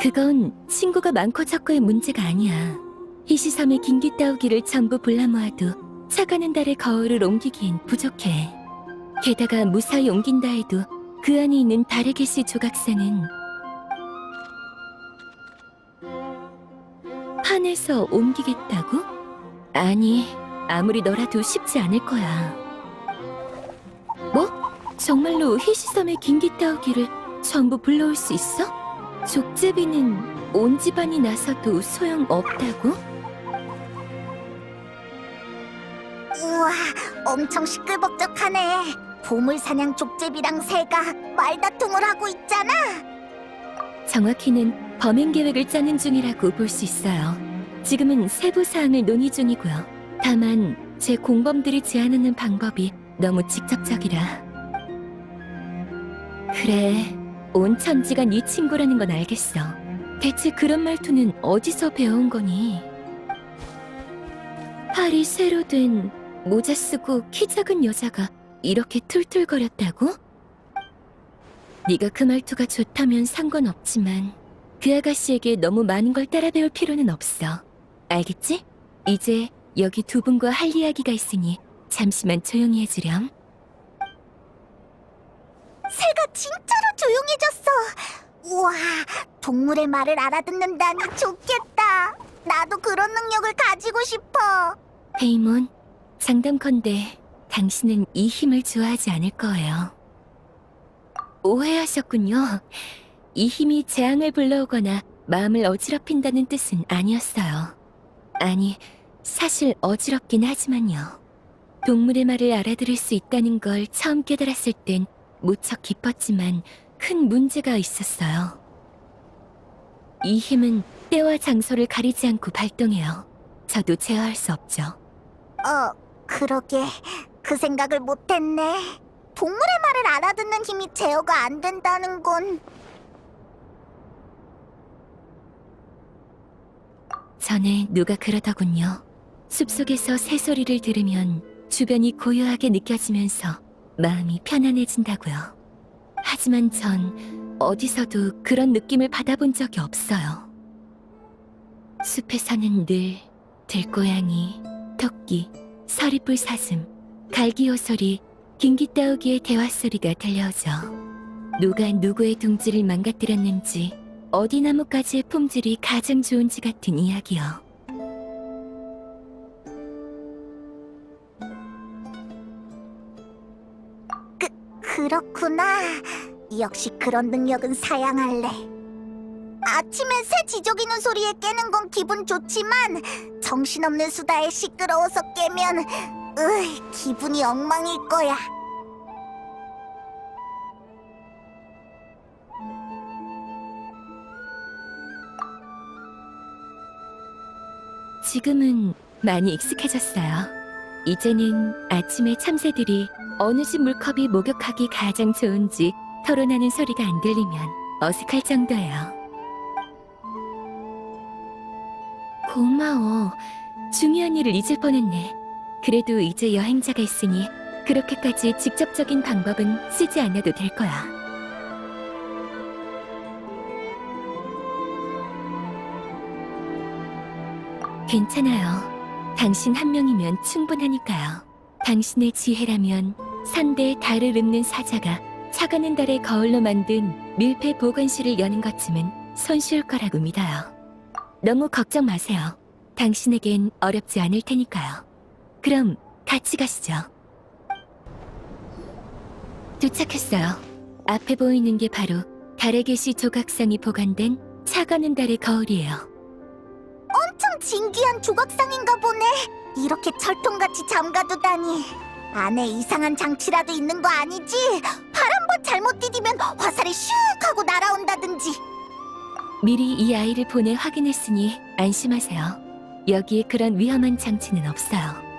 그건 친구가 많고 적고의 문제가 아니야. 희시섬의 긴기 따오기를 전부 불러 모아도 차가는 달의 거울을 옮기기엔 부족해. 게다가 무사히 옮긴다 해도 그 안에 있는 달의 개시 조각상은 판에서 옮기겠다고? 아니, 아무리 너라도 쉽지 않을 거야. 뭐? 정말로 희시섬의 긴기 따오기를 전부 불러올 수 있어? 족제비는 온 집안이 나서도 소용없다고? 우와, 엄청 시끌벅적하네. 보물사냥 족제비랑 새가 말다툼을 하고 있잖아. 정확히는 범행 계획을 짜는 중이라고 볼 수 있어요. 지금은 세부 사항을 논의 중이고요. 다만 제 공범들이 제안하는 방법이 너무 직접적이라. 그래, 온 천지가 네 친구라는 건 알겠어. 대체 그런 말투는 어디서 배운 거니? 팔이 쇠로 된 모자 쓰고 키 작은 여자가 이렇게 툴툴거렸다고? 네가 그 말투가 좋다면 상관없지만 그 아가씨에게 너무 많은 걸 따라 배울 필요는 없어. 알겠지? 이제 여기 두 분과 할 이야기가 있으니 잠시만 조용히 해주렴. 새가 진짜로 조용해졌어. 우와, 동물의 말을 알아듣는다니 좋겠다. 나도 그런 능력을 가지고 싶어. 페이몬, 장담컨대 당신은 이 힘을 좋아하지 않을 거예요. 오해하셨군요. 이 힘이 재앙을 불러오거나 마음을 어지럽힌다는 뜻은 아니었어요. 아니, 사실 어지럽긴 하지만요. 동물의 말을 알아들을 수 있다는 걸 처음 깨달았을 땐 무척 기뻤지만 큰 문제가 있었어요. 이 힘은 때와 장소를 가리지 않고 발동해요. 저도 제어할 수 없죠. 어, 그러게. 그 생각을 못했네. 동물의 말을 알아듣는 힘이 제어가 안 된다는 건 전에 누가 그러더군요. 숲속에서 새소리를 들으면 주변이 고요하게 느껴지면서 마음이 편안해진다고요. 하지만 전 어디서도 그런 느낌을 받아본 적이 없어요. 숲에서는 늘 들고양이, 토끼, 서리뿔 사슴, 갈기호 소리, 긴기 따오기의 대화 소리가 들려오죠. 누가 누구의 둥지를 망가뜨렸는지 어디 나무까지의 품질이 가장 좋은지 같은 이야기요. 그렇구나. 역시 그런 능력은 사양할래. 아침에 새 지저귀는 소리에 깨는 건 기분 좋지만 정신없는 수다에 시끄러워서 깨면 으 기분이 엉망일 거야. 지금은 많이 익숙해졌어요. 이제는 아침에 참새들이 어느 집 물컵이 목욕하기 가장 좋은지 토론하는 소리가 안 들리면 어색할 정도예요. 고마워. 중요한 일을 잊을 뻔했네. 그래도 이제 여행자가 있으니 그렇게까지 직접적인 방법은 쓰지 않아도 될 거야. 괜찮아요. 당신 한 명이면 충분하니까요. 당신의 지혜라면 산대에 달을 읊는 사자가 차가는 달의 거울로 만든 밀폐 보관실을 여는 것쯤은 손쉬울 거라고 믿어요. 너무 걱정 마세요. 당신에겐 어렵지 않을 테니까요. 그럼 같이 가시죠. 도착했어요. 앞에 보이는 게 바로 달의 계시 조각상이 보관된 차가는 달의 거울이에요. 엄청 진귀한 조각상인가 보네. 이렇게 철통같이 잠가두다니. 안에 이상한 장치라도 있는 거 아니지? 발한번 잘못 디디면 화살이 슉 하고 날아온다든지. 미리 이 아이를 보내 확인했으니 안심하세요. 여기에 그런 위험한 장치는 없어요.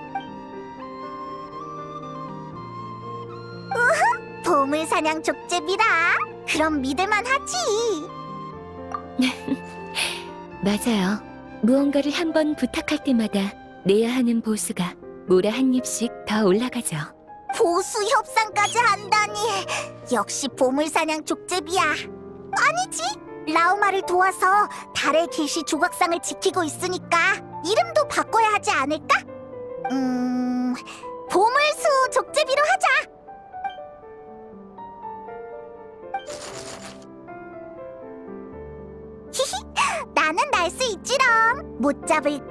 보물 사냥 족제비라. 그럼 믿을만 하지. 맞아요. 무언가를 한 번 부탁할 때마다 내야 하는 보수가 모라 한 입씩 더 올라가죠. 보수 협상까지 한다니. 역시 보물 사냥 족제비야. 아니지. 라우마를 도와서 달의 계시 조각상을 지키고 있으니까 이름도 바꿔야 하지 않을까? 음, 보물수 족제비로 하자. 나는 날 수 있지롱. 못 잡을걸?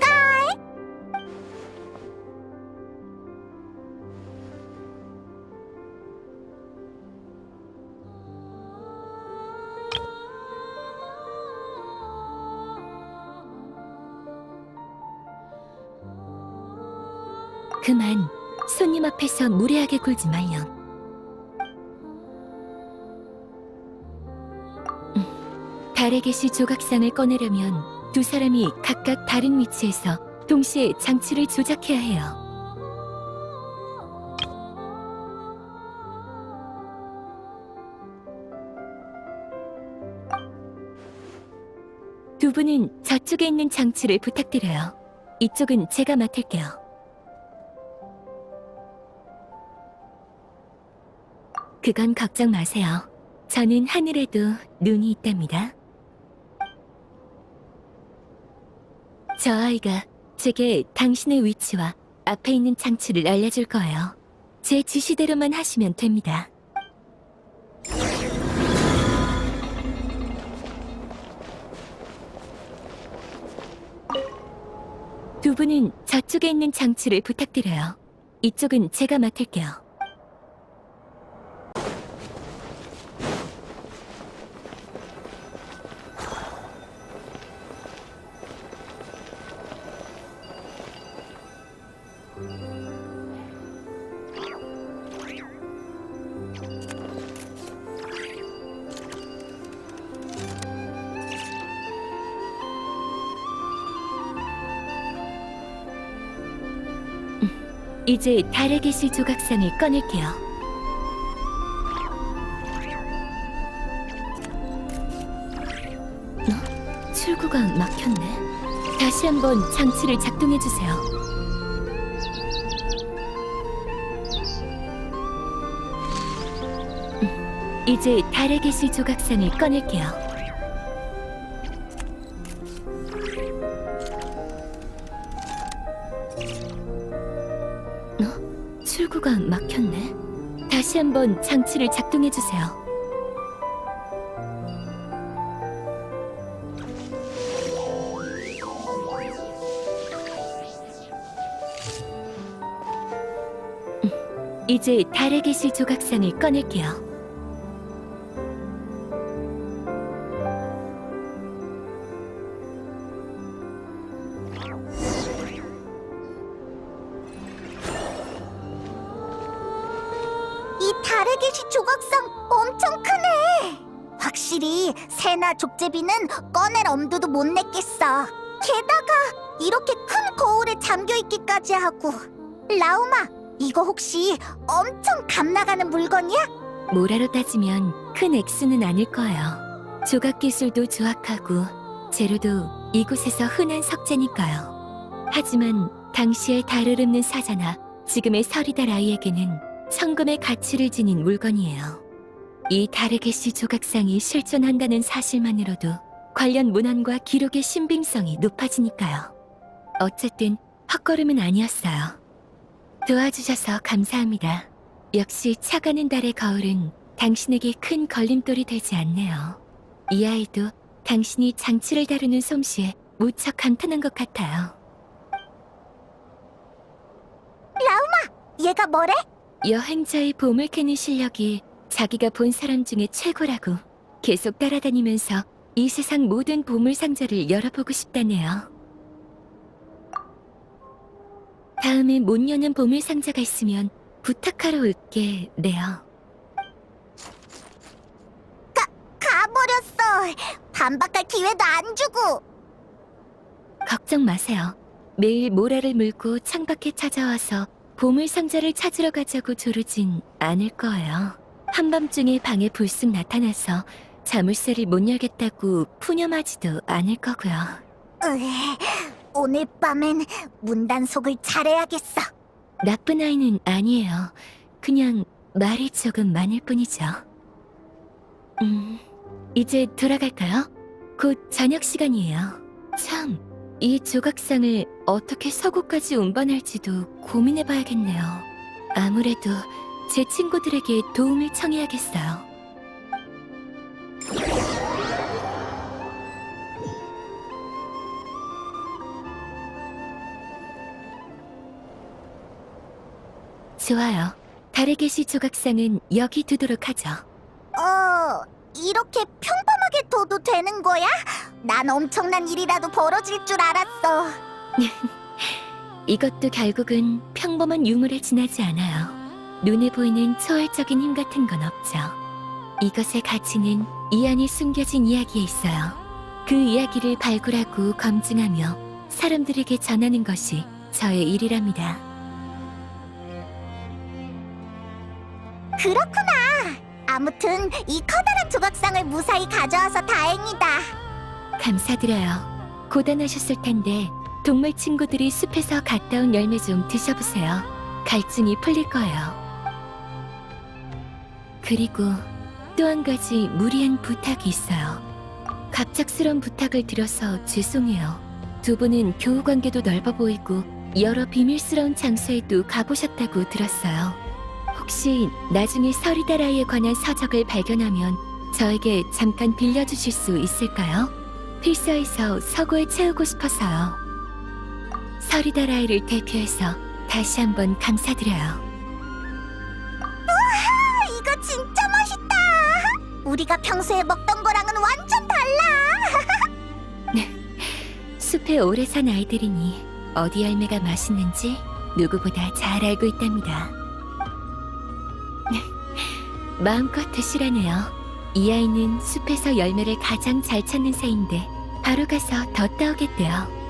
그만 손님 앞에서 무례하게 굴지 말렴. 달에 계시 조각상을 꺼내려면 두 사람이 각각 다른 위치에서 동시에 장치를 조작해야 해요. 두 분은 저쪽에 있는 장치를 부탁드려요. 이쪽은 제가 맡을게요. 그건 걱정 마세요. 저는 하늘에도 눈이 있답니다. 저 아이가 제게 당신의 위치와 앞에 있는 장치를 알려줄 거예요. 제 지시대로만 하시면 됩니다. 두 분은 저쪽에 있는 장치를 부탁드려요. 이쪽은 제가 맡을게요. 이제 달의 계시 조각상을 꺼낼게요. 어? 출구가 막혔네. 다시 한번 장치를 작동해 주세요. 음, 이제 달의 계시 조각상을 꺼낼게요. 출구가 막혔네. 다시 한번 장치를 작동해 주세요. 음, 이제 달의 계시 조각상을 꺼낼게요. 계시 조각상 엄청 크네. 확실히 새나 족제비는 꺼낼 엄두도 못 냈겠어. 게다가 이렇게 큰 거울에 잠겨 있기까지 하고. 라우마, 이거 혹시 엄청 감 나가는 물건이야? 모라로 따지면 큰 액수는 아닐 거예요. 조각 기술도 조악하고 재료도 이곳에서 흔한 석재니까요. 하지만 당시의 읊는 사자나 지금의 서리달 아이에게는 천금의 가치를 지닌 물건이에요. 이 개시 조각상이 실존한다는 사실만으로도 관련 문헌과 기록의 신빙성이 높아지니까요. 어쨌든 헛걸음은 아니었어요. 도와주셔서 감사합니다. 역시 차가는 달의 거울은 당신에게 큰 걸림돌이 되지 않네요. 이 아이도 당신이 장치를 다루는 솜씨에 무척 감탄한 것 같아요. 얘가 뭐래? 여행자의 봄을 캐는 실력이 자기가 본 사람 중에 최고라고 계속 따라다니면서 이 세상 모든 보물 상자를 열어보고 싶다네요. 다음에 못 여는 보물 상자가 있으면 부탁하러 올게, 네요. 가버렸어. 반박할 기회도 안 주고. 걱정 마세요. 매일 모라를 물고 창밖에 찾아와서 보물 상자를 찾으러 가자고 조르진 않을 거예요. 한밤중에 방에 불쑥 나타나서 자물쇠를 못 열겠다고 푸념하지도 않을 거고요. 으에, 오늘 밤엔 문단속을 잘해야겠어. 나쁜 아이는 아니에요. 그냥 말이 조금 많을 뿐이죠. 음, 이제 돌아갈까요? 곧 저녁 시간이에요. 참, 이 조각상을 어떻게 서구까지 운반할지도 고민해봐야겠네요. 아무래도 제 친구들에게 도움을 청해야겠어요. 좋아요. 달의 계시 조각상은 여기 두도록 하죠. 어, 이렇게 평범하게 둬도 되는 거야? 난 엄청난 일이라도 벌어질 줄 알았어. 이것도 결국은 평범한 유물에 지나지 않아요. 눈에 보이는 초월적인 힘 같은 건 없죠. 이것의 가치는 이 안에 숨겨진 이야기에 있어요. 그 이야기를 발굴하고 검증하며 사람들에게 전하는 것이 저의 일이랍니다. 그렇구나. 아무튼 이 커다란 조각상을 무사히 가져와서 다행이다. 감사드려요. 고단하셨을 텐데 동물 친구들이 숲에서 갔다 온 열매 좀 드셔보세요. 갈증이 풀릴 거예요. 그리고 또 한 가지 무리한 부탁이 있어요. 갑작스런 부탁을 드려서 죄송해요. 두 분은 교우 관계도 넓어 보이고 여러 비밀스러운 장소에도 가보셨다고 들었어요. 혹시 나중에 서리다라이에 관한 서적을 발견하면 저에게 잠깐 빌려주실 수 있을까요? 필사에서 서구에 채우고 싶어서요. 서리다라이를 대표해서 다시 한번 감사드려요. 이거 진짜 맛있다. 우리가 평소에 먹던 거랑은 완전 달라. 숲에 오래 산 아이들이니 어디 열매가 맛있는지 누구보다 잘 알고 있답니다. 마음껏 드시라네요. 이 아이는 숲에서 열매를 가장 잘 찾는 새인데 바로 가서 더 따오겠대요.